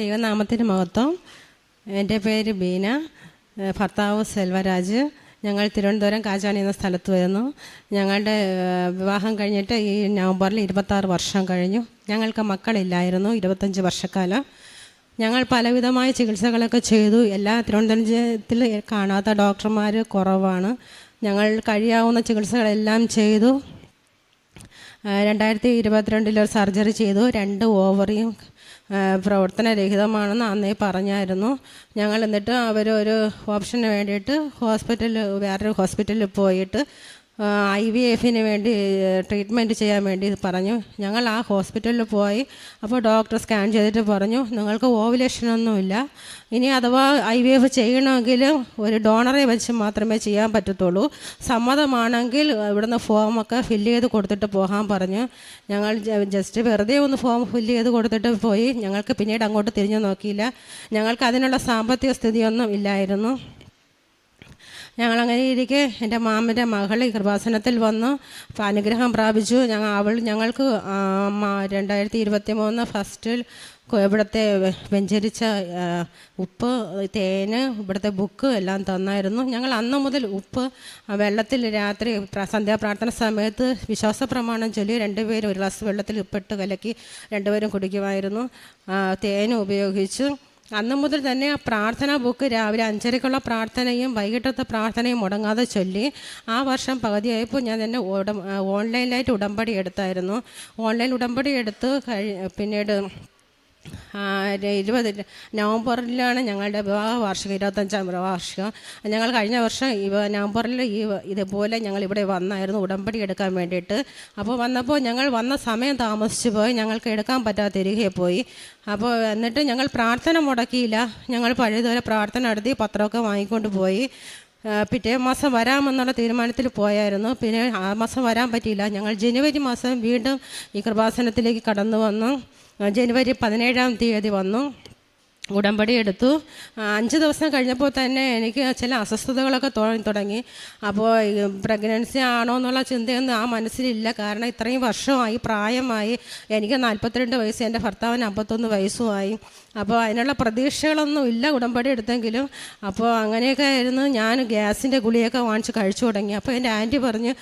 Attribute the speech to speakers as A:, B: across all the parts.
A: ദൈവനാമത്തിന് മഹത്വം. എന്റെ പേര് ബീന. ഭർത്താവ് സെൽവരാജ്. ഞങ്ങൾ തിരുവനന്തപുരം കാജാണി എന്ന സ്ഥലത്ത് വരുന്നു. ഞങ്ങളുടെ വിവാഹം കഴിഞ്ഞിട്ട് ഈ നവംബറിൽ ഇരുപത്താറ് വർഷം കഴിഞ്ഞു. ഞങ്ങൾക്ക് മക്കളില്ലായിരുന്നു ഇരുപത്തഞ്ച് വർഷക്കാലം. ഞങ്ങൾ പലവിധമായ ചികിത്സകളൊക്കെ ചെയ്തു. എല്ലാ തിരുവനന്തപുരത്തിൽ കാണാത്ത ഡോക്ടർമാർ കുറവാണ്. ഞങ്ങൾ കഴിയാവുന്ന ചികിത്സകളെല്ലാം ചെയ്തു. രണ്ടായിരത്തി ഇരുപത്തിരണ്ടിൽ ഒരു സർജറി ചെയ്തു. രണ്ട് ഓവറിയും പ്രവർത്തനരഹിതമാണെന്ന് അന്നേ പറഞ്ഞായിരുന്നു. ഞങ്ങൾ എന്നിട്ട് അവർ ഒരു ഓപ്ഷന് വേണ്ടിയിട്ട് ഹോസ്പിറ്റലിൽ വേറൊരു ഹോസ്പിറ്റലിൽ പോയിട്ട് ഐ വി എഫിന് വേണ്ടി ട്രീറ്റ്മെന്റ് ചെയ്യാൻ വേണ്ടി പറഞ്ഞു. ഞങ്ങൾ ആ ഹോസ്പിറ്റലിൽ പോയി. അപ്പോൾ ഡോക്ടർ സ്കാൻ ചെയ്തിട്ട് പറഞ്ഞു നിങ്ങൾക്ക് ഓവുലേഷനൊന്നുമില്ല ഇനി അഥവാ ഐ വി എഫ് ചെയ്യണമെങ്കിൽ ഒരു ഡോണറെ വെച്ച് മാത്രമേ ചെയ്യാൻ പറ്റത്തുള്ളൂ. സമ്മതമാണെങ്കിൽ ഇവിടുന്ന് ഫോമൊക്കെ ഫില്ല് ചെയ്ത് കൊടുത്തിട്ട് പോകാൻ പറഞ്ഞു. ഞങ്ങൾ ജസ്റ്റ് വെറുതെ ഒന്ന് ഫോം ഫില്ല് ചെയ്ത് കൊടുത്തിട്ട് പോയി. ഞങ്ങൾക്ക് പിന്നീട് അങ്ങോട്ട് തിരിഞ്ഞു നോക്കിയില്ല. ഞങ്ങൾക്ക് അതിനുള്ള സാമ്പത്തിക സ്ഥിതിയൊന്നും ഇല്ലായിരുന്നു. ഞങ്ങളങ്ങനെ ഇരിക്കെ. എന്റെ മാമന്റെ മകൾ കൃപാസനത്തിൽ വന്നു. അപ്പോൾ അനുഗ്രഹം പ്രാപിച്ചു. ഞങ്ങൾ അവൾ ഞങ്ങൾക്ക് രണ്ടായിരത്തി ഇരുപത്തി മൂന്ന് ഫസ്റ്റിൽ ഇവിടുത്തെ വെഞ്ചരിച്ച ഉപ്പ് തേന് ഇവിടുത്തെ ബുക്ക് എല്ലാം തന്നായിരുന്നു. ഞങ്ങൾ അന്ന് മുതൽ ഉപ്പ് വെള്ളത്തിൽ രാത്രി സന്ധ്യാപ്രാർത്ഥന സമയത്ത് വിശ്വാസ പ്രമാണം ചൊല്ലി രണ്ടുപേരും ഒരു ഗ്ലാസ് വെള്ളത്തിൽ ഉപ്പിട്ട് കലക്കി രണ്ടുപേരും കുടിക്കുമായിരുന്നു. തേൻ ഉപയോഗിച്ചു. അന്ന് മുതൽ തന്നെ ആ പ്രാർത്ഥന ബുക്ക് രാവിലെ അഞ്ചരയ്ക്കുള്ള പ്രാർത്ഥനയും വൈകിട്ടത്തെ പ്രാർത്ഥനയും മുടങ്ങാതെ ചൊല്ലി ആ വർഷം പകുതിയായപ്പോൾ ഞാൻ തന്നെ ഓൺലൈനിലായിട്ട് ഉടമ്പടി എടുത്തായിരുന്നു. ഓൺലൈൻ ഉടമ്പടി എടുത്ത് കഴി പിന്നീട് ഇരുപത് നവംബറിലാണ് ഞങ്ങളുടെ വിവാഹ വാർഷികം ഇരുപത്തഞ്ചാം വാർഷികം. ഞങ്ങൾ കഴിഞ്ഞ വർഷം ഈ നവംബറിൽ ഈ ഇതുപോലെ ഞങ്ങൾ ഇവിടെ വന്നായിരുന്നു ഉടമ്പടി എടുക്കാൻ വേണ്ടിയിട്ട്. അപ്പോൾ വന്നപ്പോൾ ഞങ്ങൾ വന്ന സമയം താമസിച്ചു പോയി ഞങ്ങൾക്ക് എടുക്കാൻ പറ്റാതെ തിരികെ പോയി. അപ്പോൾ എന്നിട്ട് ഞങ്ങൾ പ്രാർത്ഥന മുടക്കിയില്ല. ഞങ്ങൾ പഴയതുപോലെ പ്രാർത്ഥന നടത്തി പത്രമൊക്കെ വാങ്ങിക്കൊണ്ട് പോയി. പിറ്റേ മാസം വരാമെന്നുള്ള തീരുമാനത്തിൽ പോയായിരുന്നു. പിന്നെ ആ മാസം വരാൻ പറ്റിയില്ല. ഞങ്ങൾ ജനുവരി മാസം വീണ്ടും ഈ കൃപാസനത്തിലേക്ക് കടന്നു വന്നു. ജനുവരി പതിനേഴാം തീയതി വന്നു. ഉടമ്പടി എടുത്തു. അഞ്ച് ദിവസം കഴിഞ്ഞപ്പോൾ തന്നെ എനിക്ക് ചില അസ്വസ്ഥതകളൊക്കെ തുടങ്ങി. അപ്പോൾ പ്രഗ്നൻസി ആണോ എന്നുള്ള ചിന്തയൊന്നും ആ മനസ്സിലില്ല. കാരണം ഇത്രയും വർഷമായി പ്രായമായി എനിക്ക് നാൽപ്പത്തിരണ്ട് വയസ്സ് എന്റെ ഭർത്താവിന് അമ്പത്തൊന്ന് വയസ്സുമായി. അപ്പോൾ അതിനുള്ള പ്രതീക്ഷകളൊന്നും ഇല്ല ഉടമ്പടി എടുത്തെങ്കിലും. അപ്പോൾ അങ്ങനെയൊക്കെ ആയിരുന്നു ഞാൻ ഗ്യാസിന്റെ ഗുളിയൊക്കെ വാങ്ങിച്ച് കഴിച്ചു തുടങ്ങി. അപ്പോൾ എന്റെ ആന്റി പറഞ്ഞു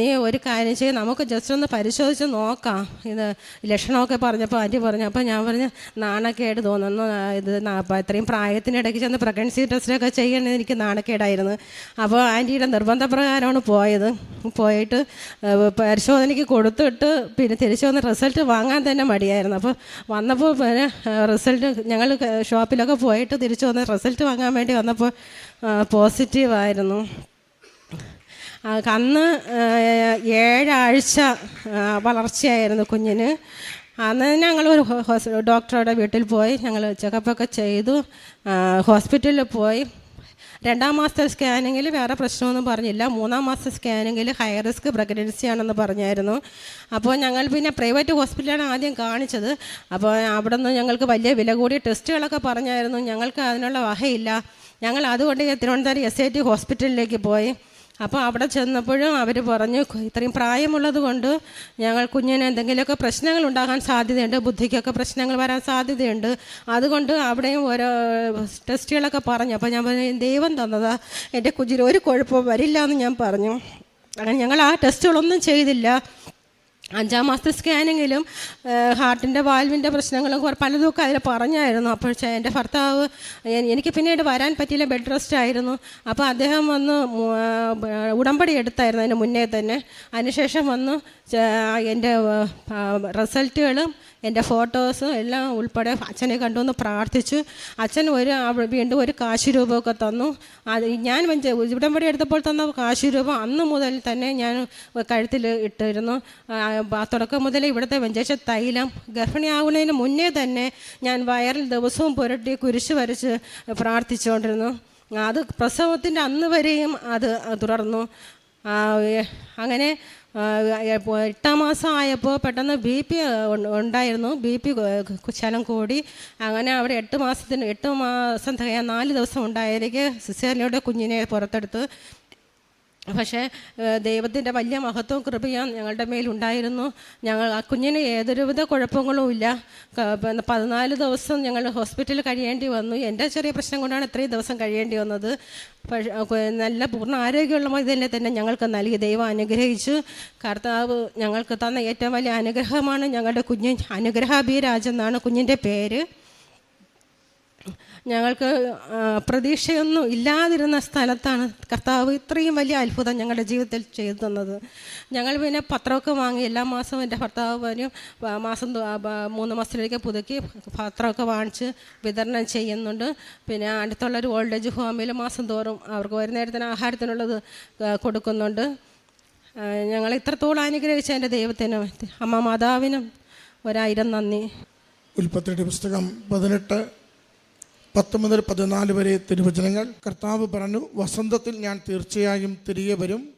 A: നീ ഒരു കാര്യം ചെയ്യും നമുക്ക് ജസ്റ്റ് ഒന്ന് പരിശോധിച്ച് നോക്കാം. ഇത് ലക്ഷണമൊക്കെ പറഞ്ഞപ്പോൾ ആന്റി പറഞ്ഞു അപ്പോൾ ഞാൻ പറഞ്ഞു നാണക്കേട് തോന്നുന്നു ആ, ഇത് ഇത്രയും പ്രായത്തിനിടയ്ക്ക് ചെന്ന് പ്രഗ്നൻസി ടെസ്റ്റിലൊക്കെ ചെയ്യണമെന്ന് എനിക്ക് നാണക്കേടായിരുന്നു. അപ്പോൾ ആന്റിയുടെ നിർബന്ധപ്രകാരമാണ് പോയത്. പോയിട്ട് പരിശോധനയ്ക്ക് കൊടുത്തിട്ട് പിന്നെ തിരിച്ചു വന്ന് റിസൾട്ട് വാങ്ങാൻ തന്നെ മടിയായിരുന്നു. അപ്പോൾ വന്നപ്പോൾ പിന്നെ റിസൾട്ട് ഞങ്ങൾ ഷോപ്പിലൊക്കെ പോയിട്ട് തിരിച്ചു വന്ന് റിസൾട്ട് വാങ്ങാൻ വേണ്ടി വന്നപ്പോൾ പോസിറ്റീവായിരുന്നു അന്ന് ഏഴാഴ്ച വളർച്ചയായിരുന്നു കുഞ്ഞിന്. അന്ന് ഞങ്ങൾ ഒരു ഡോക്ടറുടെ വീട്ടിൽ പോയി. ഞങ്ങൾ ചെക്കപ്പൊക്കെ ചെയ്തു. ഹോസ്പിറ്റലിൽ പോയി. രണ്ടാം മാസത്തെ സ്കാനിങ്ങിൽ വേറെ പ്രശ്നമൊന്നും പറഞ്ഞില്ല. മൂന്നാം മാസത്തെ സ്കാനിങ്ങിൽ ഹൈ റിസ്ക് പ്രഗ്നൻസി ആണെന്ന് പറഞ്ഞായിരുന്നു. അപ്പോൾ ഞങ്ങൾ പിന്നെ പ്രൈവറ്റ് ഹോസ്പിറ്റലാണ് ആദ്യം കാണിച്ചത്. അപ്പോൾ അവിടെ നിന്ന് ഞങ്ങൾക്ക് വലിയ വില കൂടിയ ടെസ്റ്റുകളൊക്കെ പറഞ്ഞായിരുന്നു. ഞങ്ങൾക്ക് അതിനുള്ള വകയില്ല. ഞങ്ങൾ അതുകൊണ്ട് തിരുവനന്തപുരം എസ് ഐ ടി ഹോസ്പിറ്റലിലേക്ക് പോയി. അപ്പോൾ അവിടെ ചെന്നപ്പോഴും അവർ പറഞ്ഞു ഇത്രയും പ്രായമുള്ളത് കൊണ്ട് ഞങ്ങൾ കുഞ്ഞിന് എന്തെങ്കിലുമൊക്കെ പ്രശ്നങ്ങൾ ഉണ്ടാകാൻ സാധ്യതയുണ്ട് ബുദ്ധിക്കൊക്കെ പ്രശ്നങ്ങൾ വരാൻ സാധ്യതയുണ്ട്. അതുകൊണ്ട് അവിടെയും ഓരോ ടെസ്റ്റുകളൊക്കെ പറഞ്ഞു. അപ്പോൾ ഞാൻ പറഞ്ഞു ദൈവം തന്നതാ എന്റെ കുഞ്ഞിന് ഒരു കുഴപ്പവും വരില്ല എന്ന് ഞാൻ പറഞ്ഞു. അങ്ങനെ ഞങ്ങൾ ആ ടെസ്റ്റുകളൊന്നും ചെയ്തില്ല. അഞ്ചാം മാസത്തെ സ്കാനിങ്ങിലും ഹാർട്ടിന്റെ വാൽവിന്റെ പ്രശ്നങ്ങളും പലതുമൊക്കെ അതിൽ പറഞ്ഞായിരുന്നു. അപ്പോൾ എന്റെ ഭർത്താവ് എനിക്ക് പിന്നീട് വരാൻ പറ്റിയില്ല ബെഡ് റെസ്റ്റ് ആയിരുന്നു. അപ്പോൾ അദ്ദേഹം വന്ന് ഉടമ്പടി എടുത്തായിരുന്നു അതിന് മുന്നേ തന്നെ. അതിനുശേഷം വന്ന് എന്റെ റിസൾട്ടുകളും എന്റെ ഫോട്ടോസും എല്ലാം ഉൾപ്പെടെ അച്ഛനെ കണ്ടുവന്ന് പ്രാർത്ഥിച്ചു. അച്ഛൻ ഒരു വീണ്ടും ഒരു കാശ് രൂപമൊക്കെ തന്നു. അത് ഞാൻ ഇവിടം വരെ എടുത്തപ്പോൾ തന്ന കാശ് രൂപം അന്ന് മുതൽ തന്നെ ഞാൻ കഴുത്തിൽ ഇട്ടിരുന്നു. തുടക്കം മുതൽ ഇവിടുത്തെ വെഞ്ചേച്ച തൈലം ഗർഭിണിയാവുന്നതിന് മുന്നേ തന്നെ ഞാൻ വയറിൽ ദിവസവും പുരട്ടി കുരിശ് വരച്ച് പ്രാർത്ഥിച്ചുകൊണ്ടിരുന്നു. അത് പ്രസവത്തിന്റെ അന്ന് വരെയും അത് തുടർന്നു. അങ്ങനെ എട്ടാം മാസം ആയപ്പോൾ പെട്ടെന്ന് ബി പി ഉണ്ടായിരുന്നു. ബി പി ശലം കൂടി. അങ്ങനെ അവിടെ എട്ട് മാസത്തിന് എട്ട് മാസം തികയാൻ നാല് ദിവസം ഉണ്ടായിരിക്കെ സിസേറിനയുടെ കുഞ്ഞിനെ പുറത്തെടുത്ത് പക്ഷേ ദൈവത്തിന്റെ വലിയ മഹത്വവും കൃപയാണ് ഞങ്ങളുടെ മേലുണ്ടായിരുന്നു. ഞങ്ങൾ ആ കുഞ്ഞിന് ഏതൊരുവിധ കുഴപ്പങ്ങളും ഇല്ല. പതിനാല് ദിവസം ഞങ്ങൾ ഹോസ്പിറ്റലിൽ കഴിയേണ്ടി വന്നു. എന്റെ ചെറിയ പ്രശ്നം കൊണ്ടാണ് ഇത്രയും ദിവസം കഴിയേണ്ടി വന്നത്. നല്ല പൂർണ ആരോഗ്യമുള്ള ഇതിനെ തന്നെ ഞങ്ങൾക്ക് നൽകി. ദൈവം അനുഗ്രഹിച്ചു. കർത്താവ് ഞങ്ങൾക്ക് തന്ന ഏറ്റവും വലിയ അനുഗ്രഹമാണ് ഞങ്ങളുടെ കുഞ്ഞ് അനുഗ്രഹാഭിരാജ് എന്നാണ് കുഞ്ഞിന്റെ പേര്. ഞങ്ങൾക്ക് പ്രതീക്ഷയൊന്നും ഇല്ലാതിരുന്ന സ്ഥലത്താണ് കർത്താവ് ഇത്രയും വലിയ അത്ഭുതം ഞങ്ങളുടെ ജീവിതത്തിൽ ചെയ്തു തന്നത്. ഞങ്ങൾ പിന്നെ പത്രമൊക്കെ വാങ്ങി എല്ലാ മാസവും എന്റെ ഭർത്താവ് പറഞ്ഞു മാസം മൂന്ന് മാസത്തിലേക്ക് പുതുക്കി പത്രമൊക്കെ വാങ്ങിച്ച് വിതരണം ചെയ്യുന്നുണ്ട്. പിന്നെ അടുത്തുള്ള ഒരു ഓൾഡ് ഏജ് ഹോമിൽ മാസം തോറും അവർക്ക് ഒരു നേരത്തിന് ആഹാരത്തിനുള്ളത് കൊടുക്കുന്നുണ്ട്. ഞങ്ങൾ ഇത്രത്തോളം അനുഗ്രഹിച്ച എന്റെ ദൈവത്തിനും അമ്മ മാതാവിനും ഒരായിരം നന്ദി.
B: ഉൽപ്പത്തിയുടെ പുസ്തകം പതിനെട്ട് പത്ത് മുതൽ പതിനാല് വരെ തിരുവചനങ്ങൾ. കർത്താവ് പറഞ്ഞു വസന്തത്തിൽ ഞാൻ തീർച്ചയായും തിരികെ വരും.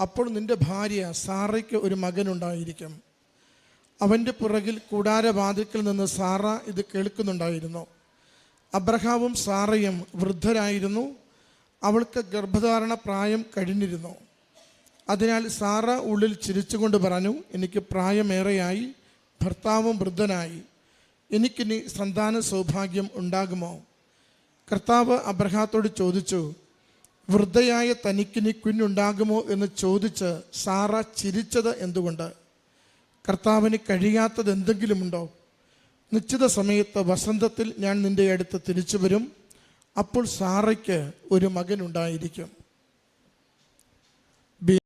B: അപ്പോൾ നിന്റെ ഭാര്യ സാറയ്ക്ക് ഒരു മകനുണ്ടായിരിക്കും അവന്റെ പുറകിൽ കൂടാരവാതിൽക്കൽ നിന്ന് സാറ ഇത് കേൾക്കുന്നുണ്ടായിരുന്നു. അബ്രഹാവും സാറയും വൃദ്ധരായിരുന്നു. അവൾക്ക് ഗർഭധാരണ പ്രായം കഴിഞ്ഞിരുന്നു. അതിനാൽ സാറ ഉള്ളിൽ ചിരിച്ചുകൊണ്ട് പറഞ്ഞു എനിക്ക് പ്രായമേറെയായി. ഭർത്താവും വൃദ്ധനായി. എനിക്കിനി സന്താന സൗഭാഗ്യം ഉണ്ടാകുമോ? കർത്താവ് അബ്രഹാത്തോട് ചോദിച്ചു വൃദ്ധയായ തനിക്കിനി കുഞ്ഞുണ്ടാകുമോ? എന്ന് ചോദിച്ച് സാറ ചിരിച്ചത് എന്തുകൊണ്ട്? കർത്താവിന് കഴിയാത്തത് എന്തെങ്കിലുമുണ്ടോ? നിശ്ചിത സമയത്ത് വസന്തത്തിൽ ഞാൻ നിന്റെ അടുത്ത് തിരിച്ചു വരും. അപ്പോൾ സാറയ്ക്ക് ഒരു മകനുണ്ടായിരിക്കും.